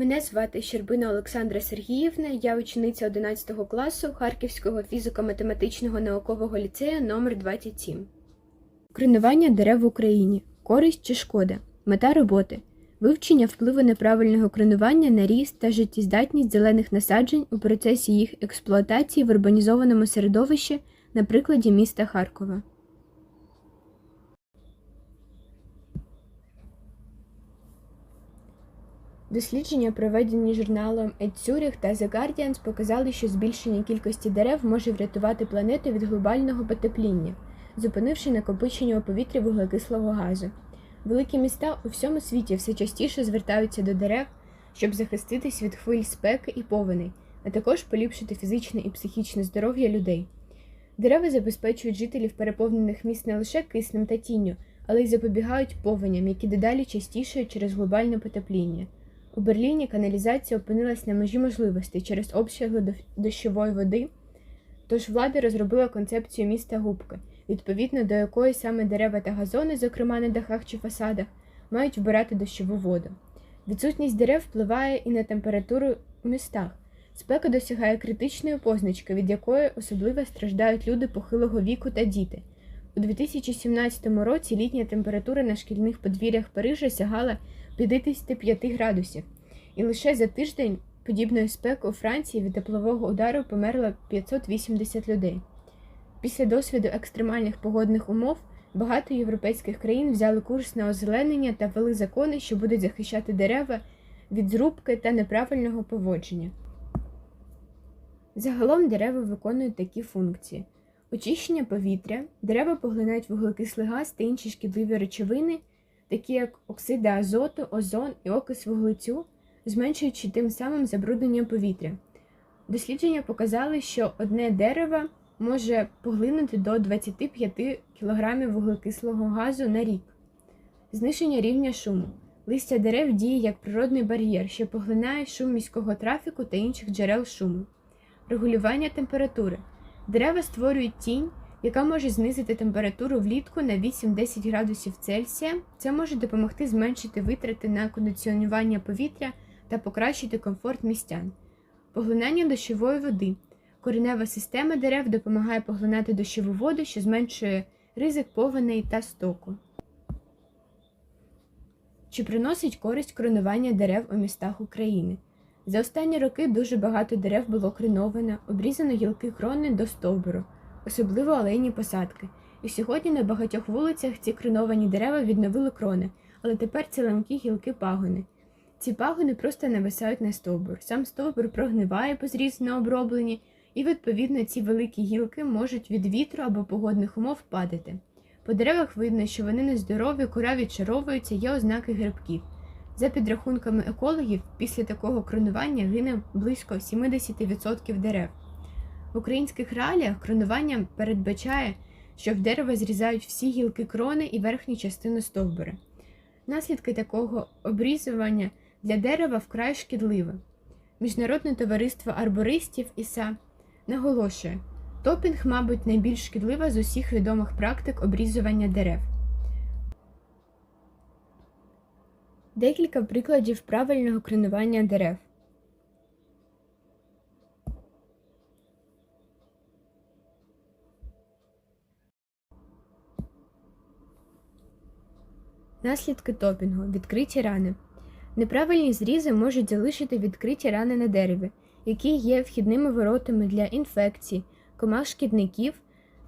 Мене звати Щербина Олександра Сергіївна, я учениця 11 класу Харківського фізико-математичного наукового ліцею номер 27 Кронування дерев в Україні. Користь чи шкода. Мета роботи. Вивчення впливу неправильного кронування на ріст та життєздатність зелених насаджень у процесі їх експлуатації в урбанізованому середовищі на прикладі міста Харкова. Дослідження, проведені журналом Ed та The Guardian, показали, що збільшення кількості дерев може врятувати планету від глобального потепління, зупинивши накопичення у повітрі вуглекислого газу. Великі міста у всьому світі все частіше звертаються до дерев, щоб захиститись від хвиль спеки і повеней, а також поліпшити фізичне і психічне здоров'я людей. Дерева забезпечують жителів переповнених міст не лише киснем та тінню, але й запобігають повеням, які дедалі частішають через глобальне потепління. У Берліні каналізація опинилась на межі можливостей через обсяги дощової води, тож влада розробила концепцію міста губки, відповідно до якої саме дерева та газони, зокрема на дахах чи фасадах, мають вбирати дощову воду. Відсутність дерев впливає і на температуру у містах. Спека досягає критичної позначки, від якої особливо страждають люди похилого віку та діти. У 2017 році літня температура на шкільних подвір'ях Парижа сягала 55 градусів, і лише за тиждень подібної спеки у Франції від теплового удару померло 580 людей. Після досвіду екстремальних погодних умов багато європейських країн взяли курс на озеленення та ввели закони, що будуть захищати дерева від зрубки та неправильного поводження. Загалом дерева виконують такі функції: очищення повітря, дерева поглинають вуглекислий газ та інші шкідливі речовини, такі як оксиди азоту, озон і окис вуглецю, зменшуючи тим самим забруднення повітря. Дослідження показали, що одне дерево може поглинути до 25 кг вуглекислого газу на рік. Зниження рівня шуму. Листя дерев діє як природний бар'єр, що поглинає шум міського трафіку та інших джерел шуму. Регулювання температури. Дерева створюють тінь, яка може знизити температуру влітку на 8-10 градусів Цельсія. Це може допомогти зменшити витрати на кондиціонування повітря та покращити комфорт містян. Поглинання дощової води. Коренева система дерев допомагає поглинати дощову воду, що зменшує ризик повеней та стоку. Чи приносить користь кронування дерев у містах України? За останні роки дуже багато дерев було креновано, обрізано гілки крони до стовбуру, особливо алейні посадки. І сьогодні на багатьох вулицях ці креновані дерева відновили крони, але тепер це ламкі гілки пагони. Ці пагони просто нависають на стовбур. Сам стовбур прогниває по зрізно оброблені, і, відповідно, ці великі гілки можуть від вітру або погодних умов падати. По деревах видно, що вони нездорові, кора відчаровуються, є ознаки грибків. За підрахунками екологів, після такого кронування гине близько 70% дерев. В українських реаліях кронування передбачає, що в дерево зрізають всі гілки крони і верхню частину стовбура. Наслідки такого обрізування для дерева вкрай шкідливе. Міжнародне товариство арбористів ІСА наголошує, топінг, мабуть, найбільш шкідлива з усіх відомих практик обрізування дерев. Декілька прикладів правильного кронування дерев. Наслідки топінгу. Відкриті рани. Неправильні зрізи можуть залишити відкриті рани на дереві, які є вхідними воротами для інфекцій, комах шкідників,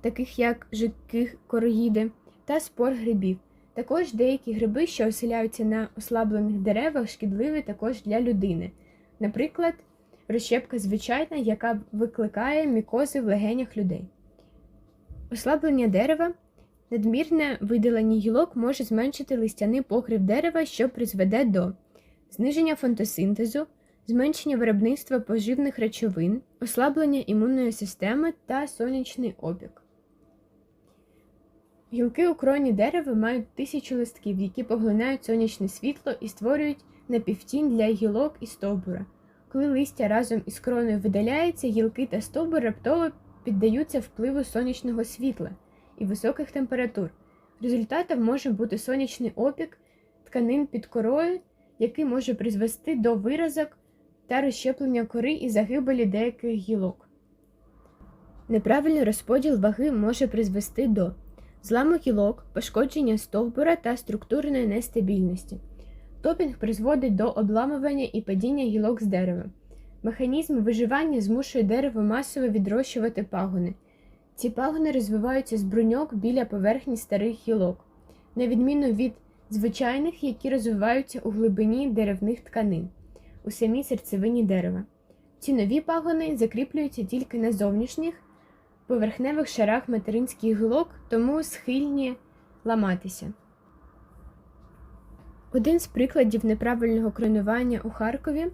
таких як жидкі короїди, та спор грибів. Також деякі гриби, що оселяються на ослаблених деревах, шкідливі також для людини. Наприклад, розщепка звичайна, яка викликає мікози в легенях людей. Ослаблення дерева. Надмірне видалення гілок може зменшити листяний покрив дерева, що призведе до зниження фотосинтезу, зменшення виробництва поживних речовин, ослаблення імунної системи та сонячний опік. Гілки у кроні дерева мають тисячу листків, які поглинають сонячне світло і створюють напівтінь для гілок і стовбура. Коли листя разом із кроною видаляється, гілки та стовбур раптово піддаються впливу сонячного світла і високих температур. Результатом може бути сонячний опік тканин під корою, який може призвести до виразок та розщеплення кори і загибелі деяких гілок. Неправильний розподіл ваги може призвести до зламу гілок, пошкодження стовбура та структурної нестабільності. Топінг призводить до обламування і падіння гілок з дерева. Механізм виживання змушує дерево масово відрощувати пагони. Ці пагони розвиваються з бруньок біля поверхні старих гілок, на відміну від звичайних, які розвиваються у глибині деревних тканин, у самій серцевині дерева. Ці нові пагони закріплюються тільки на зовнішніх поверхневих шарах материнських гілок, тому схильні ламатися. Один з прикладів неправильного кронування у Харкові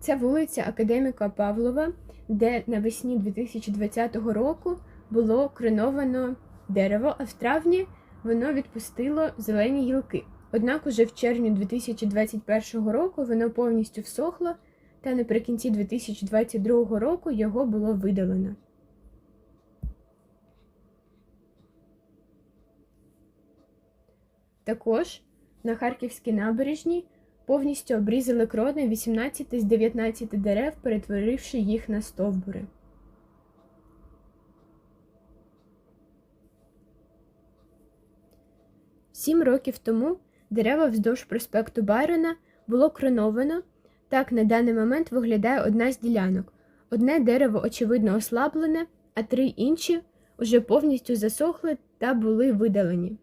це вулиця Академіка Павлова, де навесні 2020 року було кроновано дерево, а в травні воно відпустило зелені гілки. Однак уже в червні 2021 року воно повністю всохло, та наприкінці 2022 року його було видалено. Також на Харківській набережній повністю обрізали крони 18 з 19 дерев, перетворивши їх на стовбури. Сім років тому дерева вздовж проспекту Байрона було кроновано. Так на даний момент виглядає одна з ділянок. Одне дерево, очевидно, ослаблене, а три інші уже повністю засохли та були видалені.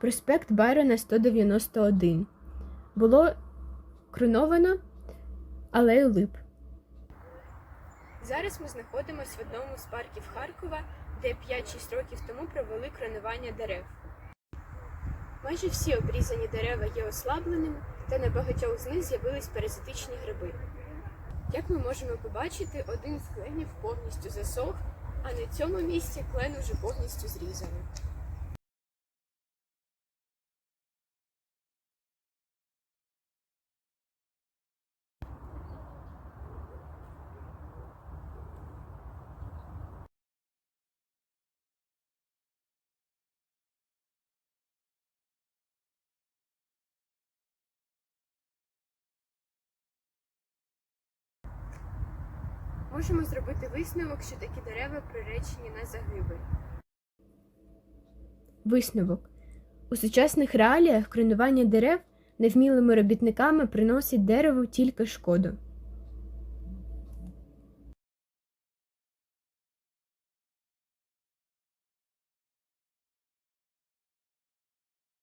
Проспект Байрона 191. Було кроновано алею лип. Зараз ми знаходимося в одному з парків Харкова, де 5-6 років тому провели кронування дерев. Майже всі обрізані дерева є ослабленими, та на багатьох з них з'явились паразитичні гриби. Як ми можемо побачити, один з кленів повністю засох, а на цьому місці клен уже повністю зрізаний. Можемо зробити висновок, що такі дерева приречені на загибель. Висновок. У сучасних реаліях кренування дерев невмілими робітниками приносить дереву тільки шкоду.